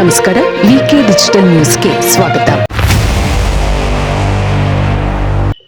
ನಮಸ್ಕಾರ ವಿಕೆ ಡಿಜಿಟಲ್ ನ್ಯೂಸ್ಗೆ ಸ್ವಾಗತ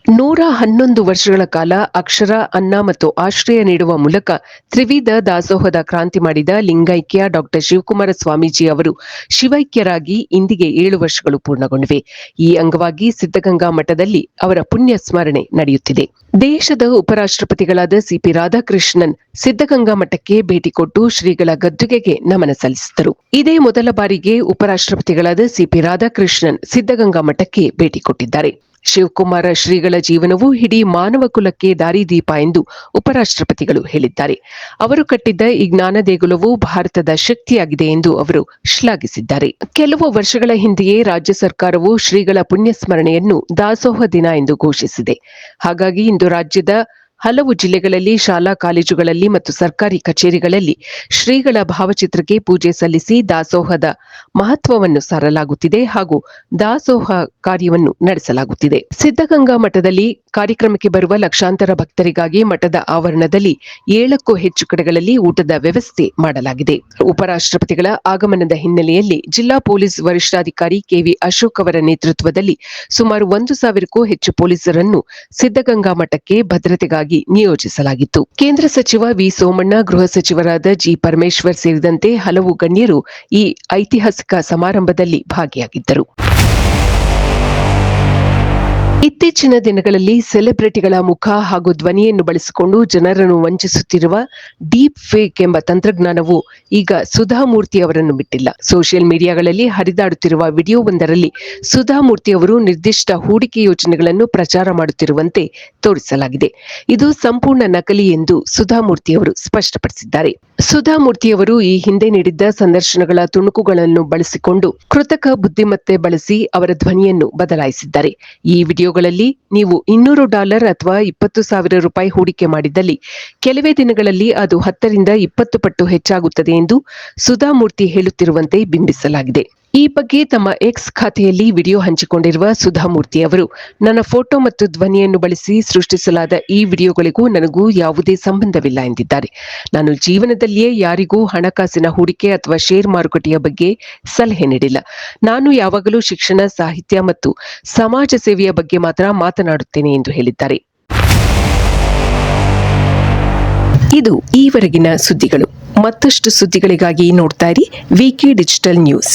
ನೂರ ಹನ್ನೊಂದು ವರ್ಷಗಳ ಕಾಲ ಅಕ್ಷರ, ಅನ್ನ ಮತ್ತು ಆಶ್ರಯ ನೀಡುವ ಮೂಲಕ ತ್ರಿವಿಧ ದಾಸೋಹದ ಕ್ರಾಂತಿ ಮಾಡಿದ ಲಿಂಗೈಕ್ಯ ಡಾಕ್ಟರ್ ಶಿವಕುಮಾರ ಸ್ವಾಮೀಜಿ ಅವರು ಶಿವೈಕ್ಯರಾಗಿ ಇಂದಿಗೆ ಏಳು ವರ್ಷಗಳು ಪೂರ್ಣಗೊಂಡಿವೆ. ಈ ಅಂಗವಾಗಿ ಸಿದ್ಧಗಂಗಾ ಮಠದಲ್ಲಿ ಅವರ ಪುಣ್ಯ ಸ್ಮರಣೆ ನಡೆಯುತ್ತಿದೆ. ದೇಶದ ಉಪರಾಷ್ಟ್ರಪತಿಗಳಾದ ಸಿಪಿ ರಾಧಾಕೃಷ್ಣನ್ ಸಿದ್ಧಗಂಗಾ ಮಠಕ್ಕೆ ಭೇಟಿ ಕೊಟ್ಟು ಶ್ರೀಗಳ ಗದ್ದುಗೆಗೆ ನಮನ ಸಲ್ಲಿಸಿದರು ಇದೇ ಮೊದಲ ಬಾರಿಗೆ ಉಪರಾಷ್ಟ್ರಪತಿಗಳಾದ ಸಿಪಿ ರಾಧಾಕೃಷ್ಣನ್ ಸಿದ್ಧಗಂಗಾ ಮಠಕ್ಕೆ ಭೇಟಿ ಕೊಟ್ಟಿದ್ದಾರೆ. ಶಿವಕುಮಾರ ಶ್ರೀಗಳ ಜೀವನವು ಇಡೀ ಮಾನವ ಕುಲಕ್ಕೆ ದಾರಿದೀಪ ಎಂದು ಉಪರಾಷ್ಟ್ರಪತಿಗಳು ಹೇಳಿದ್ದಾರೆ. ಅವರು ಕಟ್ಟಿದ್ದ ಈ ಜ್ಞಾನ ದೇಗುಲವು ಭಾರತದ ಶಕ್ತಿಯಾಗಿದೆ ಎಂದು ಅವರು ಶ್ಲಾಘಿಸಿದ್ದಾರೆ. ಕೆಲವು ವರ್ಷಗಳ ಹಿಂದೆಯೇ ರಾಜ್ಯ ಸರ್ಕಾರವು ಶ್ರೀಗಳ ಪುಣ್ಯಸ್ಮರಣೆಯನ್ನು ದಾಸೋಹ ದಿನ ಎಂದು ಘೋಷಿಸಿದೆ. ಹಾಗಾಗಿ ಇಂದು ರಾಜ್ಯದ ಹಲವು ಜಿಲ್ಲೆಗಳಲ್ಲಿ ಶಾಲಾ ಕಾಲೇಜುಗಳಲ್ಲಿ ಮತ್ತು ಸರ್ಕಾರಿ ಕಚೇರಿಗಳಲ್ಲಿ ಶ್ರೀಗಳ ಭಾವಚಿತ್ರಕ್ಕೆ ಪೂಜೆ ಸಲ್ಲಿಸಿ ದಾಸೋಹದ ಮಹತ್ವವನ್ನು ಸಾರಲಾಗುತ್ತಿದೆ ಹಾಗೂ ದಾಸೋಹ ಕಾರ್ಯವನ್ನು ನಡೆಸಲಾಗುತ್ತಿದೆ. ಸಿದ್ಧಗಂಗಾ ಮಠದಲ್ಲಿ ಕಾರ್ಯಕ್ರಮಕ್ಕೆ ಬರುವ ಲಕ್ಷಾಂತರ ಭಕ್ತರಿಗಾಗಿ ಮಠದ ಆವರಣದಲ್ಲಿ ಏಳಕ್ಕೂ ಹೆಚ್ಚು ಕಡೆಗಳಲ್ಲಿ ಊಟದ ವ್ಯವಸ್ಥೆ ಮಾಡಲಾಗಿದೆ. ಉಪರಾಷ್ಟ್ರಪತಿಗಳ ಆಗಮನದ ಹಿನ್ನೆಲೆಯಲ್ಲಿ ಜಿಲ್ಲಾ ಪೊಲೀಸ್ ವರಿಷ್ಠಾಧಿಕಾರಿ ಕೆವಿ ಅಶೋಕ್ ಅವರ ನೇತೃತ್ವದಲ್ಲಿ ಸುಮಾರು ಒಂದು ಸಾವಿರಕ್ಕೂ ಹೆಚ್ಚು ಪೊಲೀಸರನ್ನು ಸಿದ್ಧಗಂಗಾ ಮಠಕ್ಕೆ ಭದ್ರತೆಗಾಗಿ ನಿಯೋಜಿಸಲಾಗಿತ್ತು. ಕೇಂದ್ರ ಸಚಿವ ವಿ. ಸೋಮಣ್ಣ, ಗೃಹ ಸಚಿವರಾದ ಜಿ. ಪರಮೇಶ್ವರ್ ಸೇರಿದಂತೆ ಹಲವು ಗಣ್ಯರು ಈ ಐತಿಹಾಸಿಕ ಸಮಾರಂಭದಲ್ಲಿ ಭಾಗಿಯಾಗಿದ್ದರು. ಇತ್ತೀಚಿನ ದಿನಗಳಲ್ಲಿ ಸೆಲೆಬ್ರಿಟಿಗಳ ಮುಖ ಹಾಗೂ ಧ್ವನಿಯನ್ನು ಬಳಸಿಕೊಂಡು ಜನರನ್ನು ವಂಚಿಸುತ್ತಿರುವ ಡೀಪ್ ಫೇಕ್ ಎಂಬ ತಂತ್ರಜ್ಞಾನವು ಈಗ ಸುಧಾಮೂರ್ತಿ ಅವರನ್ನು ಬಿಟ್ಟಿಲ್ಲ. ಸೋಷಿಯಲ್ ಮೀಡಿಯಾಗಳಲ್ಲಿ ಹರಿದಾಡುತ್ತಿರುವ ವಿಡಿಯೋವೊಂದರಲ್ಲಿ ಸುಧಾಮೂರ್ತಿ ಅವರು ನಿರ್ದಿಷ್ಟ ಹೂಡಿಕೆ ಯೋಜನೆಗಳನ್ನು ಪ್ರಚಾರ ಮಾಡುತ್ತಿರುವಂತೆ ತೋರಿಸಲಾಗಿದೆ. ಇದು ಸಂಪೂರ್ಣ ನಕಲಿ ಎಂದು ಸುಧಾಮೂರ್ತಿ ಅವರು ಸ್ಪಷ್ಟಪಡಿಸಿದ್ದಾರೆ. ಸುಧಾಮೂರ್ತಿ ಅವರು ಈ ಹಿಂದೆ ನೀಡಿದ್ದ ಸಂದರ್ಶನಗಳ ತುಣುಕುಗಳನ್ನು ಬಳಸಿಕೊಂಡು ಕೃತಕ ಬುದ್ಧಿಮತ್ತೆ ಬಳಸಿ ಅವರ ಧ್ವನಿಯನ್ನು ಬದಲಾಯಿಸಿದ್ದಾರೆ. ಈ ವಿಡಿಯೋಗಳಲ್ಲಿ ನೀವು ಇನ್ನೂರು ಡಾಲರ್ ಅಥವಾ ಇಪ್ಪತ್ತು ಸಾವಿರ ರೂಪಾಯಿ ಹೂಡಿಕೆ ಮಾಡಿದಲ್ಲಿ ಕೆಲವೇ ದಿನಗಳಲ್ಲಿ ಅದು ಹತ್ತರಿಂದ ಇಪ್ಪತ್ತು ಪಟ್ಟು ಹೆಚ್ಚಾಗುತ್ತದೆ ಎಂದು ಸುಧಾಮೂರ್ತಿ ಹೇಳುತ್ತಿರುವಂತೆ ಬಿಂಬಿಸಲಾಗಿದೆ. ಈ ಬಗ್ಗೆ ತಮ್ಮ ಎಕ್ಸ್ ಖಾತೆಯಲ್ಲಿ ವಿಡಿಯೋ ಹಂಚಿಕೊಂಡಿರುವ ಸುಧಾಮೂರ್ತಿ ಅವರು, ನನ್ನ ಫೋಟೋ ಮತ್ತು ಧ್ವನಿಯನ್ನು ಬಳಸಿ ಸೃಷ್ಟಿಸಲಾದ ಈ ವಿಡಿಯೋಗಳಿಗೂ ನನಗೂ ಯಾವುದೇ ಸಂಬಂಧವಿಲ್ಲ ಎಂದಿದ್ದಾರೆ. ನಾನು ಜೀವನದಲ್ಲಿಯೇ ಯಾರಿಗೂ ಹಣಕಾಸಿನ ಹೂಡಿಕೆ ಅಥವಾ ಶೇರ್ ಮಾರುಕಟ್ಟೆಯ ಬಗ್ಗೆ ಸಲಹೆ ನೀಡಿಲ್ಲ. ನಾನು ಯಾವಾಗಲೂ ಶಿಕ್ಷಣ, ಸಾಹಿತ್ಯ ಮತ್ತು ಸಮಾಜ ಸೇವೆಯ ಬಗ್ಗೆ ಮಾತ್ರ ಮಾತನಾಡುತ್ತೇನೆ ಎಂದು ಹೇಳಿದ್ದಾರೆ. ಇದು ಈವರೆಗಿನ ಸುದ್ದಿಗಳು. ಮತ್ತಷ್ಟು ಸುದ್ದಿಗಳಿಗಾಗಿ ನೋಡ್ತಾ ಇರಿ ವಿಕೆ ಡಿಜಿಟಲ್ ನ್ಯೂಸ್